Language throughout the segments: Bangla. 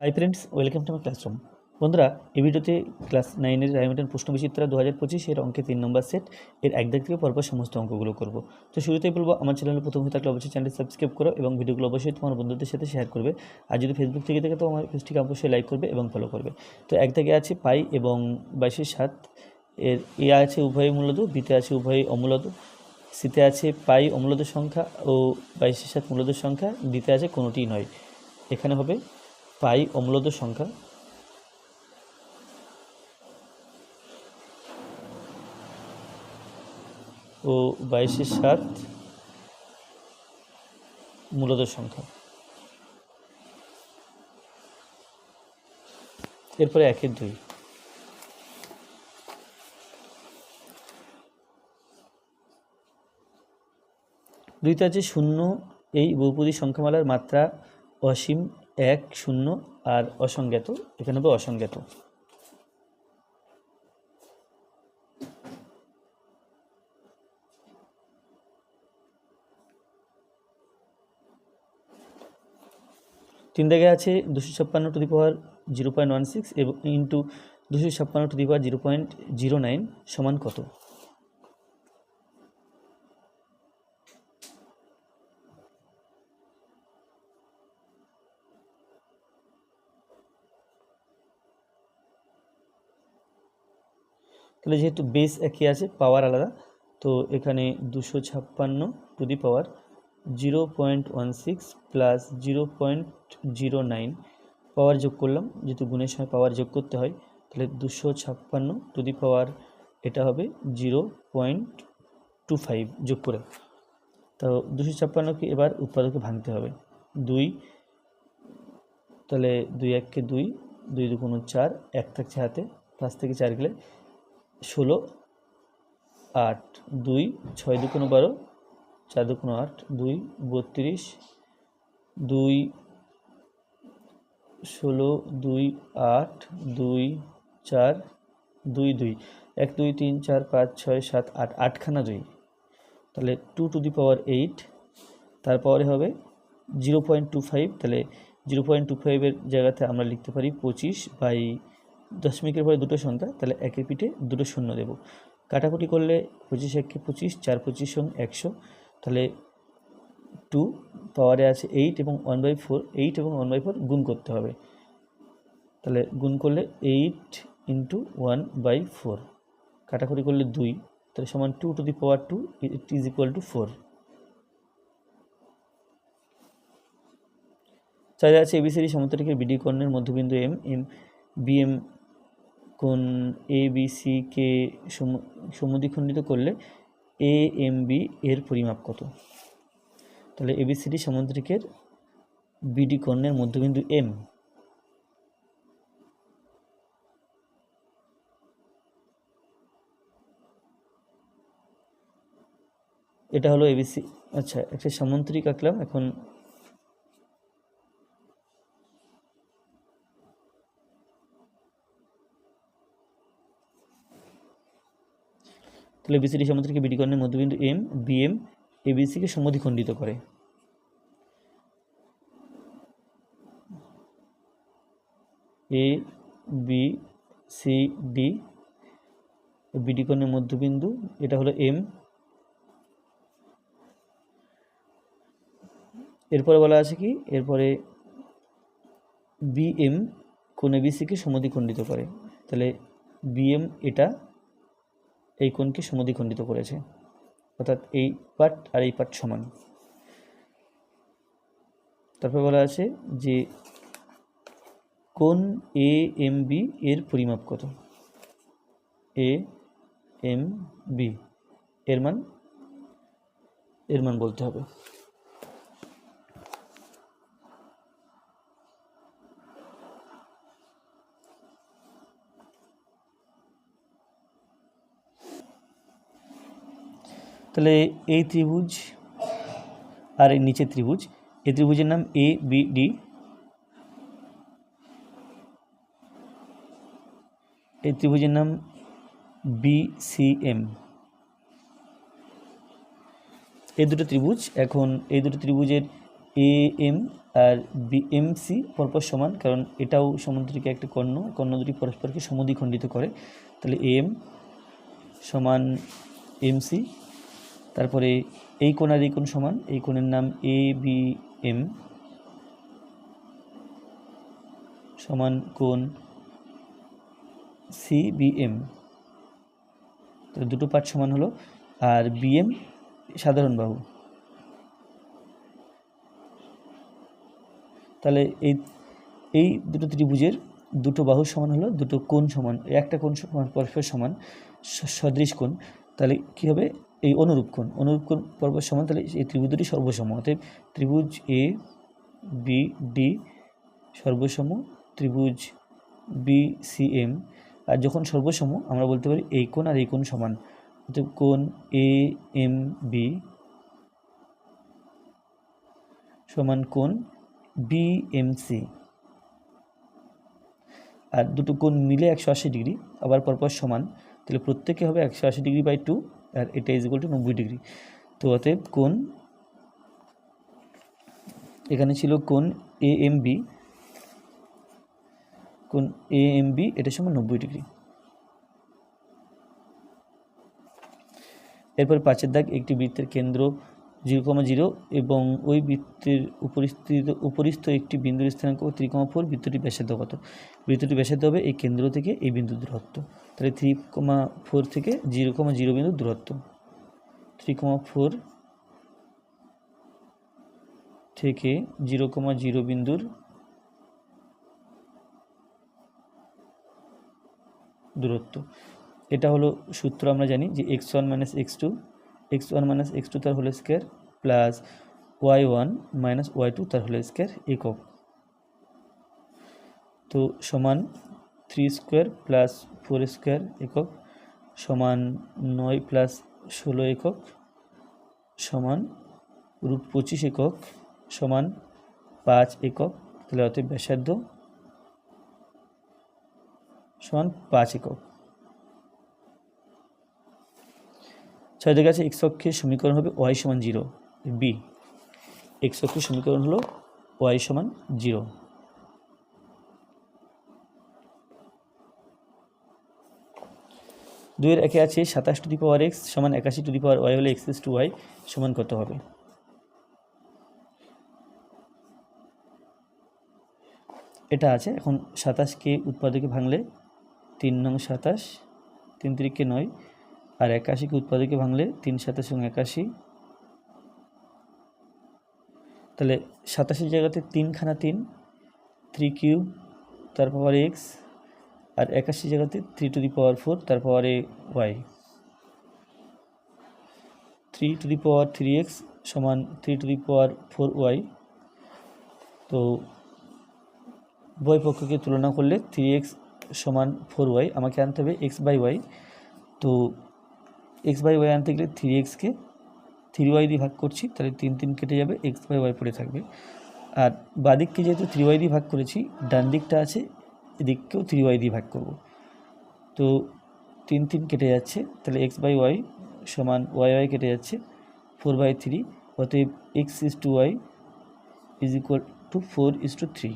Hi friends welcome to my classroom বন্ধুরা, এই ভিডিওতে ক্লাস নাইনের রায়মেটান প্রশ্ন বিচিত্রা দু হাজার পঁচিশ এর অঙ্কে তিন নম্বর সেট এর এক দিক থেকে পরপর সমস্ত অঙ্কগুলো করব। তো শুরুতেই বলব, আমার চ্যানেলে প্রথম হয়ে থাকলে অবশ্যই চ্যানেলটি সাবস্ক্রাইব করো এবং ভিডিওগুলো অবশ্যই তোমার বন্ধুদের সাথে শেয়ার করবে। আর যদি ফেসবুক থেকে দেখে, তো আমার পেজটিকে অবশ্যই লাইক করবে এবং ফলো করবে। তো এক থেকে আছে পাই এবং বাইশের সাত, এর এ আছে উভয় মূলত বিতে আছে উভয় অমূলত সিতে আছে পাই অমূলত সংখ্যা ও বাইশের সাত মূলত সংখ্যা দিতে আছে কোনোটিই নয়। এখানে হবে পাই অমূলত সংখ্যা। ও বাইশের সাত মূলত সংখ্যা। এরপরে একের দুই। দুইতে আছে শূন্য, এই বহুপদী সংখ্যামালার মাত্রা অসীম এক শূন্য আর অসংজ্ঞাত, এখানে হবে অসংজ্ঞাত। তিন জায়গায় আছে দুশো ছাপ্পান্ন to the power zero point one six এবং ইন্টু দুশো ছাপ্পান্ন to the power zero point zero nine সমান কত? তাহলে যেহেতু বেস একই আছে পাওয়ার আলাদা, তো এখানে দুশো ছাপ্পান্ন to the power zero point one six plus zero point zero nine power যোগ করলাম, যেহেতু গুণের সময় পাওয়ার যোগ করতে হয়, তাহলে দুশো ছাপ্পান্ন টু দি পাওয়ার এটা হবে জিরো পয়েন্ট টু ফাইভ যোগ করে। তো দুশো ছাপ্পান্নকে এবার উৎপাদকে ভাঙতে হবে। দুই, তাহলে দুই এককে দুই দুই দু দুগুণ চার, এক থাকছে হাতে, পাঁচ থেকে চার গেলে ষোলো, আট, দুই, ছয় দুগুণ বারো, চার দুগুণ আট, দুই, বত্রিশ, দুই, ষোলো, দুই, আট, দুই, চার, দুই দুই, এক, দুই, তিন, চার, পাঁচ, ছয়, সাত, আট, আটখানা দুই। তাহলে two to the power eight তারপরে হবে জিরো পয়েন্ট টু ফাইভ তাহলে জিরো পয়েন্ট টু ফাইভের জায়গাতে আমরা লিখতে পারি পঁচিশ বাই দশমিকের পরে দুটো সংখ্যা, তাহলে একের পিঠে দুটো শূন্য দেব। কাটাকুটি করলে পঁচিশ একে পঁচিশ, চার পঁচিশ সং একশো, তাহলে টু পাওয়ারে আছে এইট এবং ওয়ান বাই ফোর এইট এবং ওয়ান বাই ফোর গুণ করতে হবে। তাহলে গুণ করলে eight into one by four কাটাকুটি করলে দুই, তাহলে সমান two to the power two it is equal to four চারে আছে এবিসিডি সমতরিকের বিডি কর্ণের মধ্যবিন্দু এম এম বিএম কোণ এ বি সি কে সমদ্বিখণ্ডিত করলে এ এম বি এর পরিমাপ কত? তাহলে এবিসিডি সামুদ্রিকের বিডি কর্ণের মধ্যবিন্দু এম এটা হলো এবিসি আচ্ছা একটা সামন্ত্রিক আঁকলাম, এখন তাহলে বিসিডি সমুদ্রকে বিডিকর্ণের মধ্যবিন্দু এম বিএম এবিসিকে সমদ্বিখণ্ডিত করে। এ বি সি ডি বিডিকর্ণের মধ্যবিন্দু, এটা হলো এম এরপরে বলা আছে কি? এরপরে বিএম কোন এবিসিকে সমদ্বিখণ্ডিত করে। তাহলে বিএম এটা এই কোণকে সমদ্বিখণ্ডিত করেছে। অর্থাৎ এই পাট আর এই পাট সমান। তারপর বলা আছে যে কোন এ এম বি এর পরিমাপ কত? এ এম বি এর মান এর মান বলতে হবে। তাহলে এই ত্রিভুজ আর এই নিচে ত্রিভুজ এই ত্রিভুজের নাম এ বি ডি এই ত্রিভুজের নাম বি সি এম এই দুটো ত্রিভুজ, এখন এই দুটো ত্রিভুজের এ এম আর বি এম সি পরপর সমান, কারণ এটাও সমুদ্রিকে একটা কর্ণ কর্ণ দুটি পরস্পরকে সমদ্বিখণ্ডিত করে। তাহলে এম সমান এম সি তারপরে এই কোণ আর এই কোণ সমান, এই কোণের নাম এ বি এম সমান কোণ সি বি এম তাহলে দুটো পার্ট সমান হলো আর বিএম সাধারণ বাহু। তাহলে এই এই দুটো ত্রিভুজের দুটো বাহু সমান হলো, দুটো কোণ সমান, একটা কোণ সমান, পরস্পর সমান সদৃশ কোণ। তাহলে কী হবে? এই অনুরূপ কোণ, অনুরূপ পরস্পর সমান, তাহলে এই ত্রিভুজ দুটি সর্বসম, অতএব ত্রিভুজ এ বি ডি সর্বসম, ত্রিভুজ বি সি এম আর যখন সর্বসম, আমরা বলতে পারি এই কোণ আর এই কোণ সমান। অতএব কোণ এ এম বি সমান কোণ বিএমসি আর দুটো কোণ মিলে একশো আশি ডিগ্রি, আবার পরপর সমান, তাহলে প্রত্যেকে হবে একশো আশি ডিগ্রি বাই টু। আর এটা ইজ ইকুয়াল টু নব্বই ডিগ্রি তো অতএব কোন এখানে ছিল কোন এ এম বি কোণ এ এম বি এটা সমান নব্বই ডিগ্রি এরপর পাঁচের দাগ একটি বৃত্তের কেন্দ্র জিরো কমা জিরো এবং ওই বৃত্তের উপরিস্থিত, উপরিস্থ একটি বিন্দুর স্থানাঙ্ক থ্রি কমা ফোর বৃত্তটি ব্যাসার্ধ কত? বৃত্তটি ব্যাসার্ধ হবে এই কেন্দ্র থেকে এই বিন্দুর দূরত্ব। তাহলে থ্রি কমা ফোর থেকে জিরো কমা জিরো বিন্দুর দূরত্ব। থ্রি কমা ফোর থেকে জিরো কমা জিরো বিন্দুর দূরত্ব। এটা হলো সূত্র আমরা জানি যে X one minus X two, X one minus X two তার whole square plus Y one minus Y two তার হোল স্কোয়ার একক। তো সমান three square plus four square একক সমান নয় প্লাস ষোলো একক সমান রুট পঁচিশ একক সমান পাঁচ একক, তাহলে অতএব ব্যাসার্ধ সমান পাঁচ একক। ছয়দের কাছে এক্স অক্ষের সমীকরণ হবে ওয়াই সমান জিরো বি এক্স অক্ষের সমীকরণ হলো ওয়াই সমান জিরো দুইয়ের একে আছে সাতাশ টু দি পাওয়ার এক্স সমান একাশি টু দি পাওয়ার ওয়াই হলে এক্স টু ওয়াই সমান কত হবে? এটা আছে, এখন সাতাশকে উৎপাদকে ভাঙলে তিন নং সাতাশ, তিন তিরিকে নয়, আর একাশিকে উৎপাদকে ভাঙলে তিন সাতাশ এবং একাশি। তাহলে সাতাশের জায়গাতে তিনখানা তিন থ্রি কিউব তার পাওয়ার এক্স আর একাশি জায়গাতে three to the power four তার পাওয়ারে Y three to the power three X সমান three to the power four Y তো উভয় পক্ষকে তুলনা করলে থ্রি এক্স সমান ফোর ওয়াই আমাকে আনতে হবে এক্স বাই ওয়াই তো এক্স বাই ওয়াই আনতে গেলে থ্রি এক্সকে থ্রি ওয়াই দিয়ে ভাগ করছি, তাহলে তিন তিন কেটে যাবে এক্স বাই ওয়াই পড়ে থাকবে। আর বাদিককে যেহেতু থ্রি ওয়াই দিয়ে ভাগ করেছি ডান দিকটা আছে এদিককেও থ্রি ওয়াই দিয়ে ভাগ করব। তো তিন তিন কেটে যাচ্ছে, তাহলে এক্স বাই ওয়াই সমান ওয়াই ওয়াই কেটে যাচ্ছে ফোর বাই থ্রি অতএব X is to Y is equal to four is to three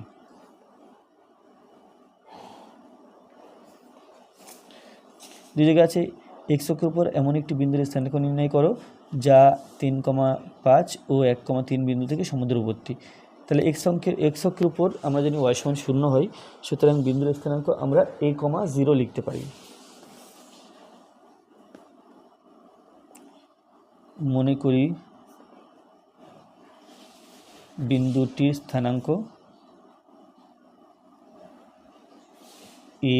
দুই জায়গায় আছে এক্স অক্ষের উপর এমন একটি বিন্দুর স্থানাঙ্ক নির্ণয় করো, যা তিন কমা পাঁচ ও এক কমা তিন বিন্দু থেকে সমুদ্রবর্তী। তাহলে এক্স অঙ্কের এক্স অক্ষের উপর আমরা জানি ওয়াই সমান শূন্য হয়, সুতরাং বিন্দুর স্থানাঙ্ক আমরা এ কমা জিরো লিখতে পারি। মনে করি বিন্দুটির স্থানাঙ্ক এ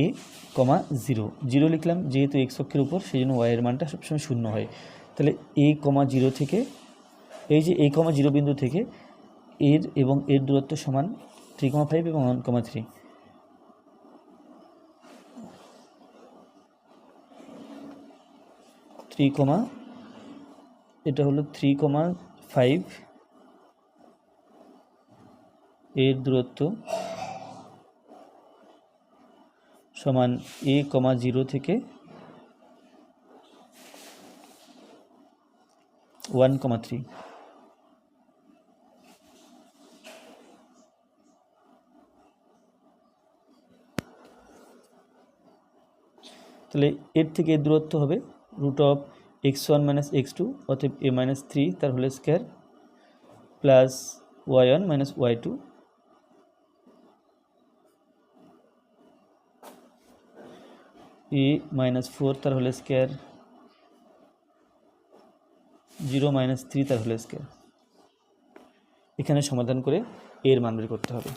কমা জিরো জিরো লিখলাম, যেহেতু এক্স অক্ষের উপর সেই জন্য ওয়াইয়ের মানটা সবসময় শূন্য হয়। তাহলে এ কমা জিরো থেকে, এই যে এ কমা জিরো বিন্দু থেকে এর এবং এর দূরত্ব সমান থ্রি কমা ফাইভ এবং one comma three three comma এটা হলো থ্রি কমা ফাইভ এর দূরত্ব সমান এ কমা জিরো থেকে ওয়ান কমা থ্রি তাহলে এর থেকে এর দূরত্ব হবে root of X one minus X two অতএব এ মাইনাস থ্রি তার whole square plus Y one minus Y two A minus four তার whole square zero minus three তার হোল স্কোয়ার এখানে সমাধান করে এর মান বের করতে হবে।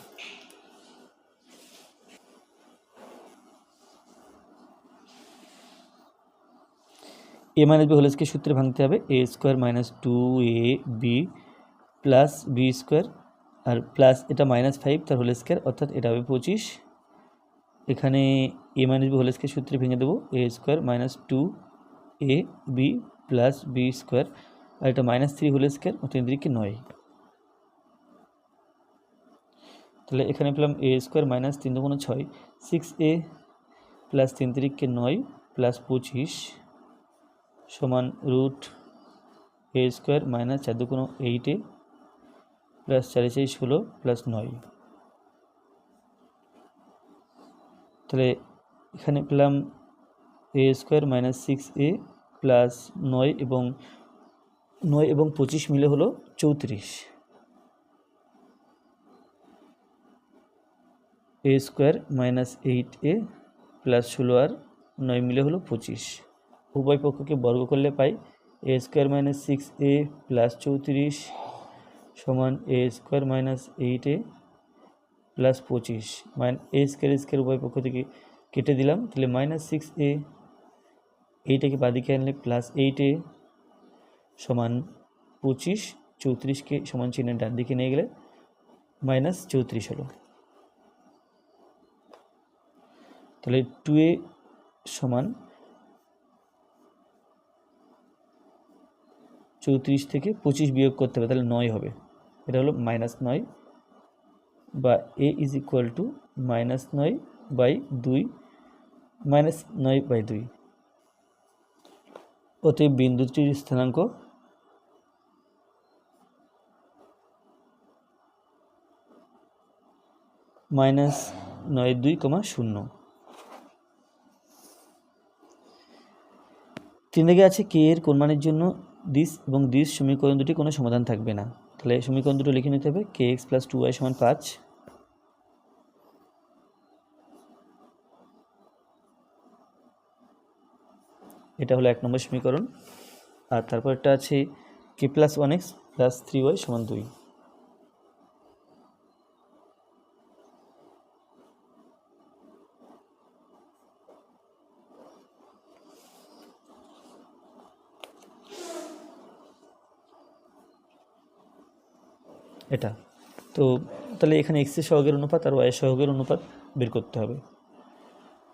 A minus B whole square সূত্রে ভাঙতে হবে। A square minus two A B plus B square R plus এটা মাইনাস ফাইভ তার হোল স্কোয়ার অর্থাৎ এটা হবে পঁচিশ। এখানে A minus B whole square সূত্রে ভেঙে দেবো। A square minus two A B plus B square আর এটা মাইনাস থ্রি হোল স্কোয়ার অর্থাৎ এদিকে নয়। তাহলে এখানে পেলাম এ স্কোয়ার মাইনাস তিন দুগুণ ছয়। সিক্স এ প্লাস তিন তিরিককে নয় প্লাস পঁচিশ। সমান রুট এ স্কোয়ার মাইনাস চার দুগুণ এইট এ প্লাস চারে চাই ষোলো প্লাস নয়। তাহলে এখানে পেলাম A square minus six A plus নয় এবং নয় এবং পঁচিশ মিলে হলো চৌত্রিশ। A square minus eight A plus ষোলো আর নয় মিলে হলো পঁচিশ। উভয় পক্ষকে বর্গ করলে পাই। A square minus six a plus চৌত্রিশ সমান a square minus eight a plus পঁচিশ। মাইন এ স্কোয়ার স্কোয়ার উভয় পক্ষ থেকে কেটে দিলাম। তাহলে মাইনাস সিক্স এ এইটাকে বাদিকে আনলে প্লাস এইট এ সমান পঁচিশ চৌত্রিশকে সমান চিহ্নের ডান দিকে নিয়ে গেলে মাইনাস চৌত্রিশ হলো। তাহলে টু এ সমান চৌত্রিশ থেকে পঁচিশ বিয়োগ করতে হবে, তাহলে নয় হবে। এটা হলো মাইনাস নয় বা A is equal to minus নয় বাই দুই মাইনাস নয় বাই দুই। অতএব বিন্দুটির স্থানাঙ্ক মাইনাস নয় দুই কমা শূন্য। তিন দিকে আছে কে এর কোন মানের জন্য? দিস এবং দিস সমীকরণ দুটি কোনো সমাধান থাকবে না। তাহলে সমীকরণ দুটো লিখে নিতে হবে K X plus two Y সমান পাঁচ। এটা হলো এক নম্বর সমীকরণ। আর তারপর এটা আছে K plus one X plus three Y সমান দুই। এটা। তো তাহলে এখানে এক্সের সহগের অনুপাত আর ওয়াইয়ের সহগের অনুপাত বের করতে হবে।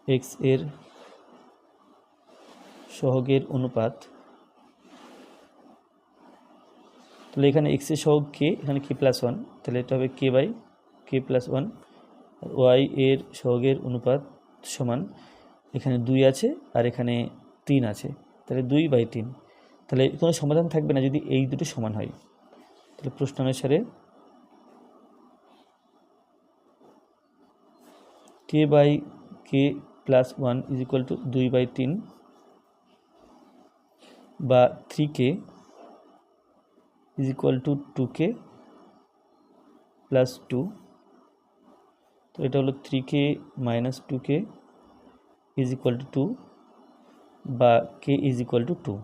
এক্সের সহগের অনুপাত, তাহলে এখানে এক্সের সহগ কে এখানে কে প্লাস ওয়ান তাহলে এটা হবে K by K plus one Y এর সহগের অনুপাত সমান এখানে দুই আছে আর এখানে তিন আছে। তাহলে দুই বাই তিন। তাহলে কোনো সমাধান থাকবে না যদি এই দুটো সমান হয়। তাহলে প্রশ্ন অনুসারে K by K plus one is equal to দুই বাই তিন বা three K is equal to two K plus two তো এটা হলো three K minus two K is equal to two বা K is equal to two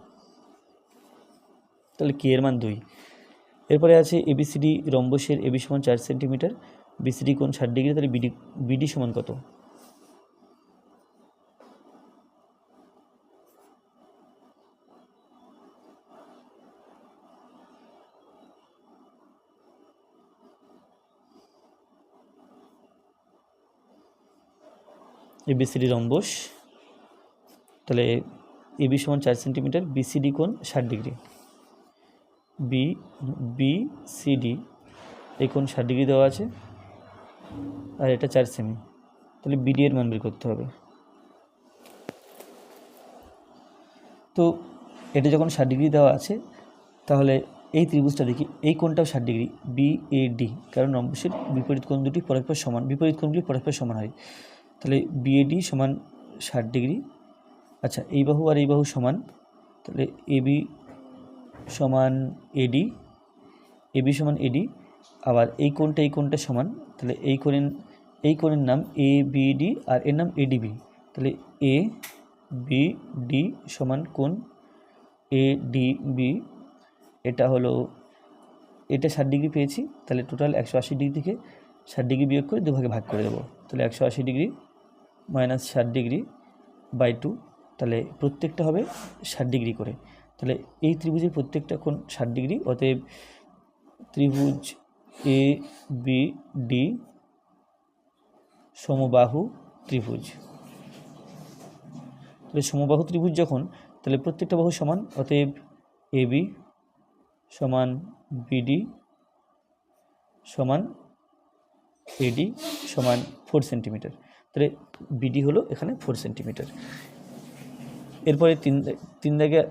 তাহলে কে এর মান দুই। এরপরে আছে এবিসিডি রম্বসের এবি সমান চার সেন্টিমিটার বিসিডি কোণ ষাট ডিগ্রি তাহলে বিডি বিডি সমান কত? এবিসিডি রম্বস, তাহলে এবি সমান চার সেন্টিমিটার বিসিডি কোণ ষাট ডিগ্রি বি বি সিডি এই কোণ ষাট ডিগ্রি দেওয়া আছে। আর এটা চার সেমি তাহলে বিডি এর মান বের করতে হবে। তো এটা যখন ষাট ডিগ্রি দেওয়া আছে, তাহলে এই ত্রিভুজটা দেখি, এই কোণটাও ষাট ডিগ্রি বি এ ডি কারণ রম্বসের বিপরীত কোণ দুটি পরস্পর সমান, বিপরীত কোণগুলি পরস্পর সমান হয়। তাহলে বিএডি সমান ষাট ডিগ্রি আচ্ছা এই বাহু আর এই বাহু সমান, তাহলে এবি সমান এডি এবি সমান এডি আবার এই কোণটা এই কোণটা সমান, তাহলে এই কোণের এই কোণের নাম এ বিডি আর এর নাম এডিবি তাহলে এ বি ডি সমান কোণ এ ডি বি এটা হলো, এটা ষাট ডিগ্রি পেয়েছি, তাহলে টোটাল একশো আশি ডিগ্রি থেকে ষাট ডিগ্রি বিয়োগ করে দুভাগে ভাগ করে দেবো। তাহলে একশো আশি ডিগ্রি মাইনাস ষাট ডিগ্রি বাই টু তাহলে প্রত্যেকটা হবে ষাট ডিগ্রি করে। তাহলে এই ত্রিভুজের প্রত্যেকটা কোণ ষাট ডিগ্রি, অতএব ত্রিভুজ এ, বি, ডি, সমবাহু ত্রিভুজ। তাহলে সমবাহু ত্রিভুজ যখন, তাহলে প্রত্যেকটা বাহু সমান, অতএব এ, বি, সমান বিডি সমান এডি সমান ফোর সেন্টিমিটার। তাহলে বিডি হলো এখানে ফোর সেন্টিমিটার। এরপরে তিন তিন দাগে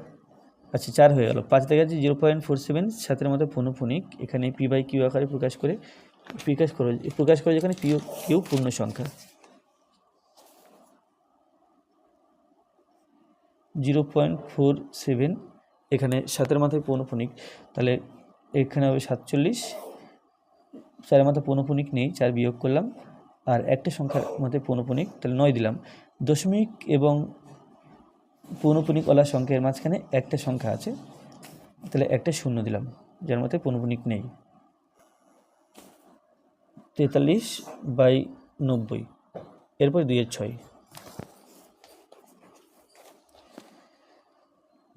আচ্ছা চার হয়ে গেল। পাঁচ দাগে আছে জিরো পয়েন্ট ফোর সেভেন, সাতের মতো পনুফনিক এখানে পি বাই কিউ আকারে প্রকাশ করে প্রকাশ করে প্রকাশ করে যেখানে পিও কিউ পূর্ণ সংখ্যা। জিরো পয়েন্ট ফোর সেভেন, এখানে সাতের মাথায় পৌনপুনিক তাহলে এখানে হবে সাতচল্লিশ। চারের মাথায় পৌনপুনিক নেই, চার বিয়োগ করলাম। আর একটা সংখ্যার মধ্যে পৌনপুনিক তাহলে নয় দিলাম। দশমিক এবং পৌনপুনিকওয়ালা সংখ্যার মাঝখানে একটা সংখ্যা আছে, তাহলে একটা শূন্য দিলাম, যার মধ্যে পৌনপুনিক নেই। তেতাল্লিশ বাই নব্বই, এরপর দুইয়ের ছয়।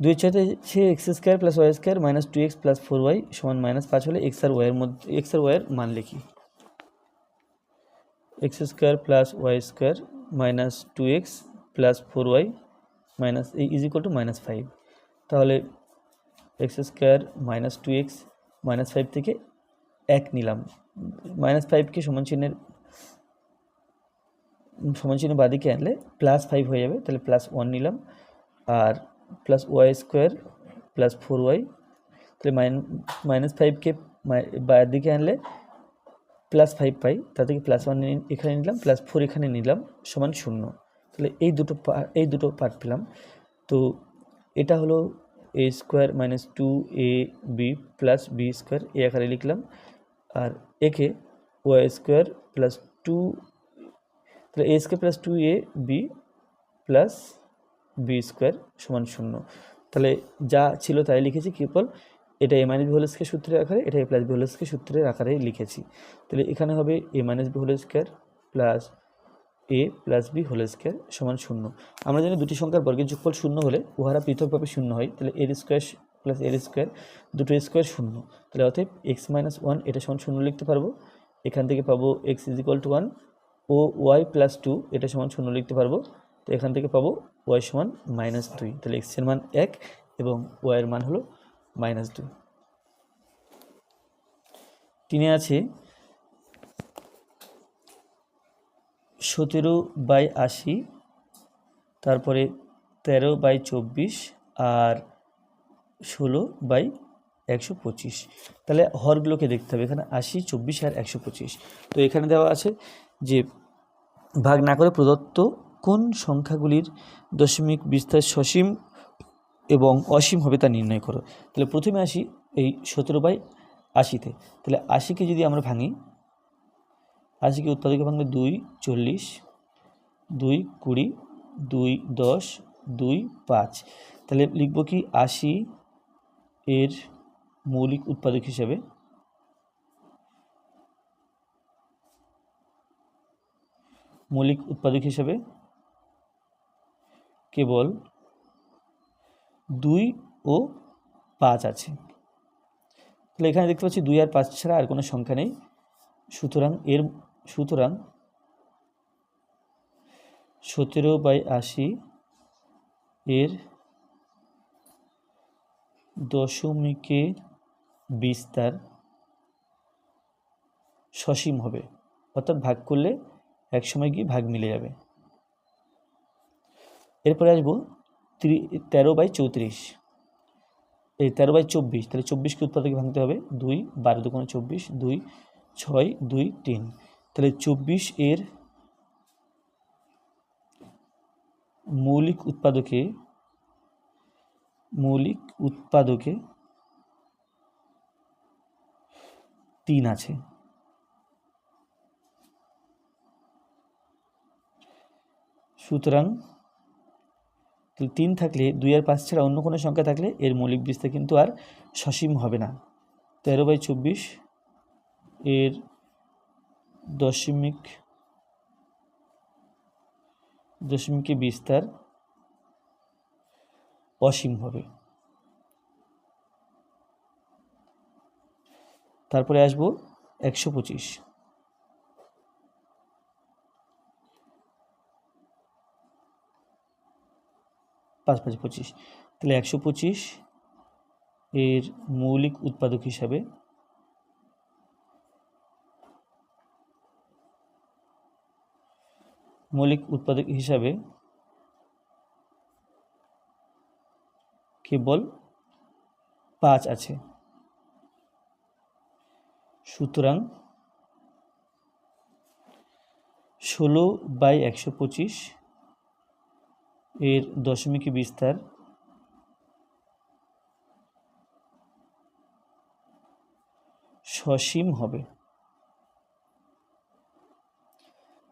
দুই ছয়তে সে X square plus Y square minus two X plus four Y সমান মাইনাস পাঁচ হলে এক্স আর ওয়াইয়ের মধ্যে, এক্স আর ওয়াইয়ের মান লিখি। X square plus Y square minus two X plus four Y minus is equal to minus five তাহলে X square minus two X minus five থেকে এক নিলাম। মাইনাস ফাইভকে সমান চিহ্নের, সমান চিহ্ন বাদিকে আনলে প্লাস ফাইভ হয়ে যাবে। তাহলে প্লাস ওয়ান নিলাম। আর plus y square plus four y তাহলে মাইন মাইনাস ফাইভকে বায়ের দিকে আনলে প্লাস ফাইভ পাই। তা থেকে প্লাস ওয়ান এখানে নিলাম প্লাস ফোর এখানে নিলাম, সমান শূন্য। তাহলে এই দুটো এই দুটো পার্ট পেলাম। তো এটা হলো A square minus two A B plus B square এ আকারে লিখলাম। আর একে ওয়াই স্কোয়ার প্লাস টু তাহলে A square plus two A B plus B square সমান শূন্য। তাহলে যা ছিল তাই লিখেছি কেবল এটা A minus B whole square সূত্রের আকারে, এটা A plus B whole square সূত্রের আকারে লিখেছি। তাহলে এখানে হবে A minus B whole square plus A plus B whole square সমান শূন্য। আমরা জানি দুটি সংখ্যার বর্গের যোগফল শূন্য হলে উহারা পৃথকভাবে শূন্য হয়, তাহলে এর স্কোয়ার প্লাস এর স্কোয়ার দুটো স্কোয়ার শূন্য। তাহলে অতএব এক্স মাইনাস ওয়ান এটা সমান শূন্য লিখতে পারব। এখান থেকে পাবো X is equal to one O Y plus two এটা সমান শূন্য লিখতে পারব। তো এখান থেকে পাবো ওয়াই সমান মাইনাস দুই। তাহলে এক্সের মান এক এবং ওয়াইয়ের মান হলো মাইনাস দুই। তিনে আছে সতেরো বাই আশি, তারপরে তেরো বাই চব্বিশ আর ষোলো বাই একশো পঁচিশ। তাহলে হরগুলোকে দেখতে হবে, এখানে আশি, চব্বিশ আর একশো পঁচিশ। তো এখানে দেওয়া আছে যে ভাগ না করে প্রদত্ত কোন সংখ্যাগুলির দশমিক বিস্তার সসীম এবং অসীম হবে তা নির্ণয় করো। তাহলে প্রথমে আসি এই সতেরো বাই আশিতে। তাহলে আশিকে যদি আমরা ভাঙি আশিকে উৎপাদকে ভাঙবে দুই, চল্লিশ, দুই, কুড়ি, দুই, দশ, দুই, পাঁচ। তাহলে লিখব কি আশি এর মৌলিক উৎপাদক হিসেবে। মৌলিক উৎপাদক হিসেবে কেবল দুই ও পাঁচ আছে। তাহলে এখানে দেখতে পাচ্ছি দুই আর পাঁচ ছাড়া আর কোনো সংখ্যা নেই। সুতরাং এর সুতরাং সতেরো বাই আশি এর দশমিকে বিস্তার সসীম হবে। অর্থাৎ ভাগ করলে এক সময় গিয়ে ভাগ মিলে যাবে। এরপরে আসব তেরো বাই চৌত্রিশ। এই তেরো বাই চব্বিশ, তাহলে চব্বিশকে উৎপাদকে ভাঙতে হবে দুই, বারো দুগুণে চব্বিশ, দুই, ছয়, দুই, তিন। তাহলে চব্বিশ এর মৌলিক উৎপাদকে মৌলিক উৎপাদকে তিন আছে। সুতরাং তিন থাকলে দুই আর পাঁচ ছাড়া অন্য কোনো সংখ্যা থাকলে এর মৌলিক বিস্তার কিন্তু আর সসীম হবে না। তেরো বাই চব্বিশ এর দশমিক, দশমিকে বিস্তার অসীম হবে। তারপরে আসব একশো পঁচিশ। পাঁচ পাঁচ, পঁচিশ। তাহলে একশো পঁচিশ এর মৌলিক উৎপাদক হিসাবে মৌলিক উৎপাদক হিসাবে কেবল পাঁচ আছে। সুতরাং ষোলো বাই একশো পঁচিশ এর দশমিকে বিস্তার সসীম হবে।